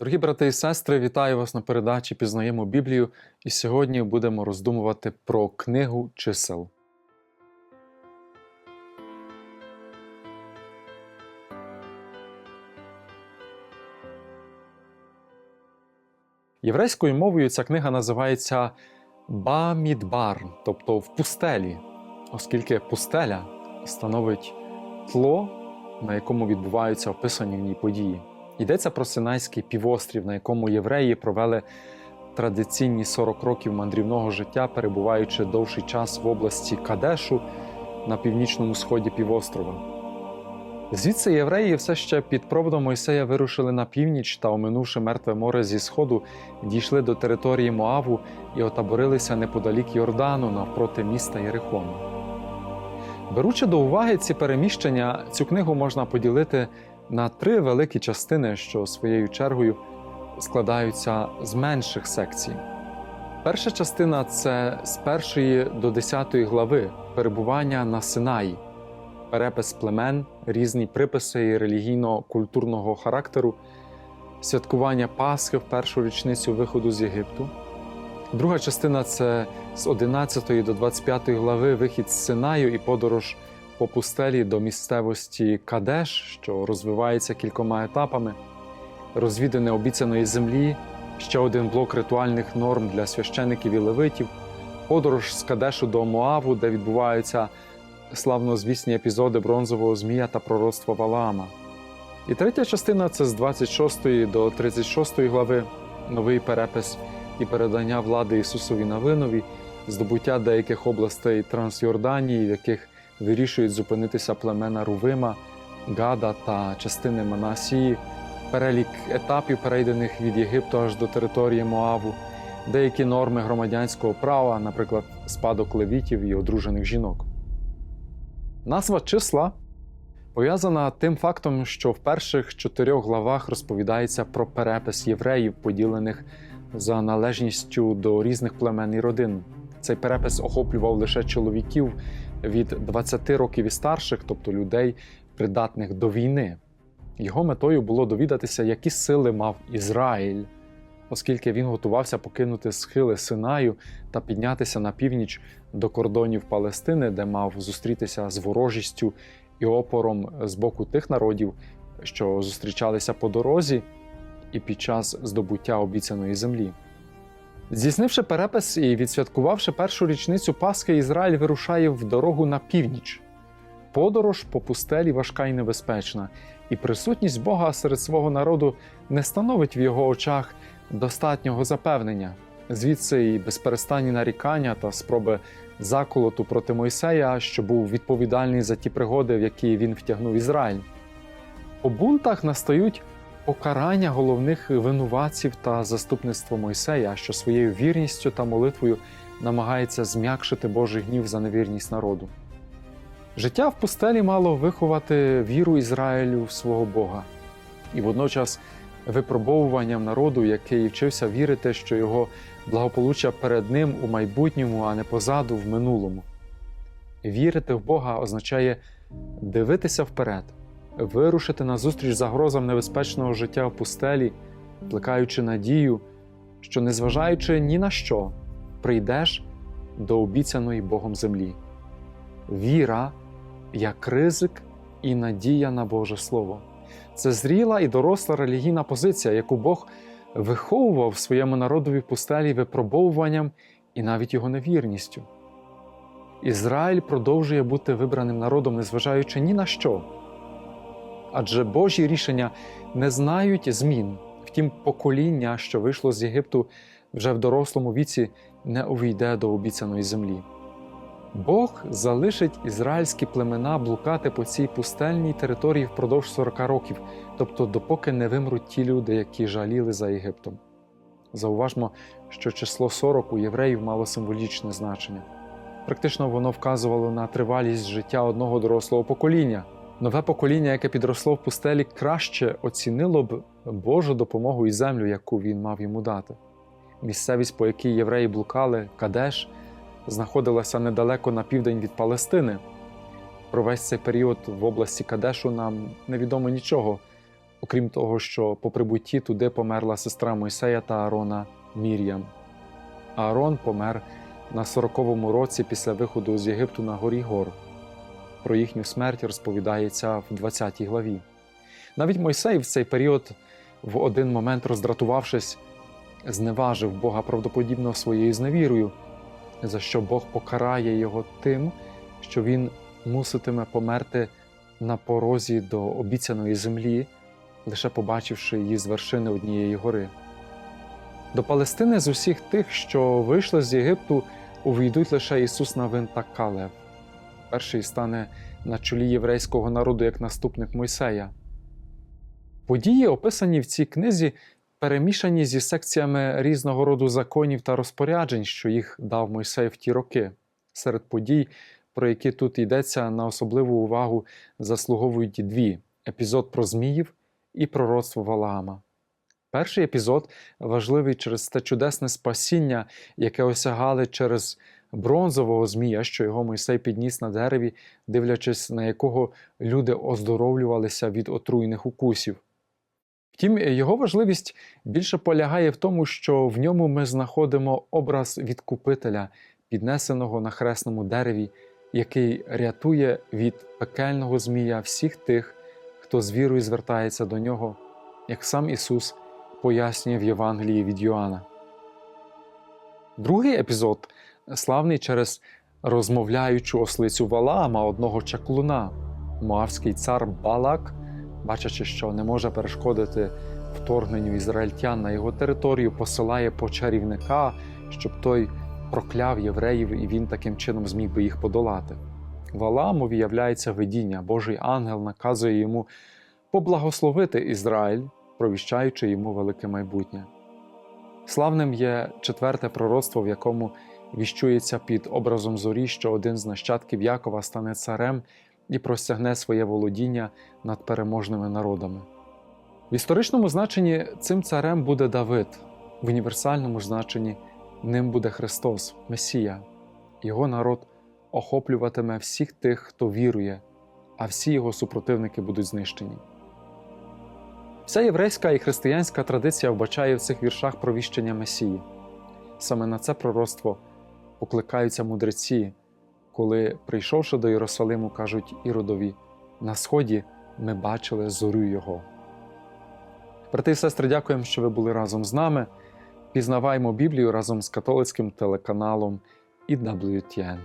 Дорогі брати і сестри, вітаю вас на передачі Пізнаємо Біблію. І сьогодні будемо роздумувати про книгу чисел. Єврейською мовою ця книга називається Бамідбар, тобто в пустелі, оскільки пустеля становить тло, на якому відбуваються описані в ній події. Йдеться про Синайський півострів, на якому євреї провели традиційні 40 років мандрівного життя, перебуваючи довший час в області Кадешу на північному сході півострова. Звідси євреї все ще під проводом Мойсея вирушили на північ та, оминувши мертве море зі сходу, дійшли до території Моаву і отаборилися неподалік Йордану навпроти міста Єрихону. Беручи до уваги ці переміщення, цю книгу можна поділити на три великі частини, що своєю чергою складаються з менших секцій. Перша частина це з першої до десятої глави перебування на Синаї, перепис племен, різні приписи релігійно-культурного характеру, святкування Пасхи в першу річницю виходу з Єгипту. Друга частина це з 11 до 25 глави вихід з Синаю і подорож по пустелі до місцевості Кадеш, що розвивається кількома етапами, розвідане обіцяної землі, ще один блок ритуальних норм для священиків і левитів, подорож з Кадешу до Моаву, де відбуваються славнозвісні епізоди бронзового змія та пророцтва Валаама. І третя частина це з 26 до 36 глави. Новий перепис і передання влади Ісусові Навинові, здобуття деяких областей Трансйорданії, в яких вирішують зупинитися племена Рувима, Гада та частини Манасії, перелік етапів, перейдених від Єгипту аж до території Моаву, деякі норми громадянського права, наприклад, спадок левітів і одружених жінок. Назва числа пов'язана тим фактом, що в перших чотирьох главах розповідається про перепис євреїв, поділених за належністю до різних племен і родин. Цей перепис охоплював лише чоловіків від 20 років і старших, тобто людей, придатних до війни. Його метою було довідатися, які сили мав Ізраїль, оскільки він готувався покинути схили Синаю та піднятися на північ до кордонів Палестини, де мав зустрітися з ворожістю і опором з боку тих народів, що зустрічалися по дорозі і під час здобуття обіцяної землі. Здійснивши перепис і відсвяткувавши першу річницю Пасхи, Ізраїль вирушає в дорогу на північ. Подорож по пустелі важка і небезпечна, і присутність Бога серед свого народу не становить в його очах достатнього запевнення. Звідси і безперестанні нарікання та спроби заколоту проти Мойсея, що був відповідальний за ті пригоди, в які він втягнув Ізраїль. По бунтах настають покарання головних винуватців та заступництво Мойсея, що своєю вірністю та молитвою намагається зм'якшити Божий гнів за невірність народу. Життя в пустелі мало виховати віру Ізраїлю в свого Бога, і водночас випробовуванням народу, який вчився вірити, що його благополуччя перед ним у майбутньому, а не позаду в минулому. Вірити в Бога означає дивитися вперед, вирушити назустріч загрозам небезпечного життя в пустелі, плекаючи надію, що, незважаючи ні на що, прийдеш до обіцяної Богом землі. Віра як ризик і надія на Боже Слово. Це зріла і доросла релігійна позиція, яку Бог виховував своєму народові в пустелі випробовуванням і навіть його невірністю. Ізраїль продовжує бути вибраним народом, незважаючи ні на що. Адже Божі рішення не знають змін. Втім, покоління, що вийшло з Єгипту вже в дорослому віці, не увійде до обіцяної землі. Бог залишить ізраїльські племена блукати по цій пустельній території впродовж 40 років, тобто допоки не вимруть ті люди, які жаліли за Єгиптом. Зауважмо, що число 40 у євреїв мало символічне значення. Практично воно вказувало на тривалість життя одного дорослого покоління. Нове покоління, яке підросло в пустелі, краще оцінило б Божу допомогу і землю, яку він мав йому дати. Місцевість, по якій євреї блукали, Кадеш, знаходилася недалеко на південь від Палестини. Про весь цей період в області Кадешу нам невідомо нічого, окрім того, що по прибутті туди померла сестра Мойсея та Аарона Мір'ям. Аарон помер на 40-му році після виходу з Єгипту на горі Гор. Про їхню смерть розповідається в 20 главі. Навіть Мойсей в цей період, в один момент роздратувавшись, зневажив Бога правдоподібно своєю зневірою, за що Бог покарає його тим, що він муситиме померти на порозі до обіцяної землі, лише побачивши її з вершини однієї гори. До Палестини з усіх тих, що вийшли з Єгипту, увійдуть лише Ісус Навин та Калев. Перший стане на чолі єврейського народу як наступник Мойсея. Події, описані в цій книзі, перемішані зі секціями різного роду законів та розпоряджень, що їх дав Мойсей в ті роки. Серед подій, про які тут йдеться, на особливу увагу заслуговують дві: епізод про Зміїв і пророцтво Валаама. Перший епізод важливий через те чудесне спасіння, яке осягали через бронзового змія, що його Мойсей підніс на дереві, дивлячись на якого люди оздоровлювалися від отруйних укусів. Втім, його важливість більше полягає в тому, що в ньому ми знаходимо образ відкупителя, піднесеного на хресному дереві, який рятує від пекельного змія всіх тих, хто з вірою звертається до нього, як сам Ісус пояснює в Євангелії від Йоанна. Другий епізод славний через розмовляючу ослицю Валаама, одного чаклуна. Моавський цар Балак, бачачи, що не може перешкодити вторгненню ізраїльтян на його територію, посилає по чарівника, щоб той прокляв євреїв і він таким чином зміг би їх подолати. Валаамові являється видіння, Божий ангел наказує йому поблагословити Ізраїль, провіщаючи йому велике майбутнє. Славним є четверте пророцтво, в якому віщується під образом зорі, що один з нащадків Якова стане царем і простягне своє володіння над переможними народами. В історичному значенні цим царем буде Давид, в універсальному значенні ним буде Христос, Месія. Його народ охоплюватиме всіх тих, хто вірує, а всі його супротивники будуть знищені. Вся єврейська і християнська традиція вбачає в цих віршах провіщення Месії. Саме на це пророцтво покликаються мудреці, коли, прийшовши до Єрусалиму, кажуть Іродові: на сході ми бачили зорю Його. Брати і сестри, дякуємо, що ви були разом з нами. Пізнаваємо Біблію разом з католицьким телеканалом EWTN.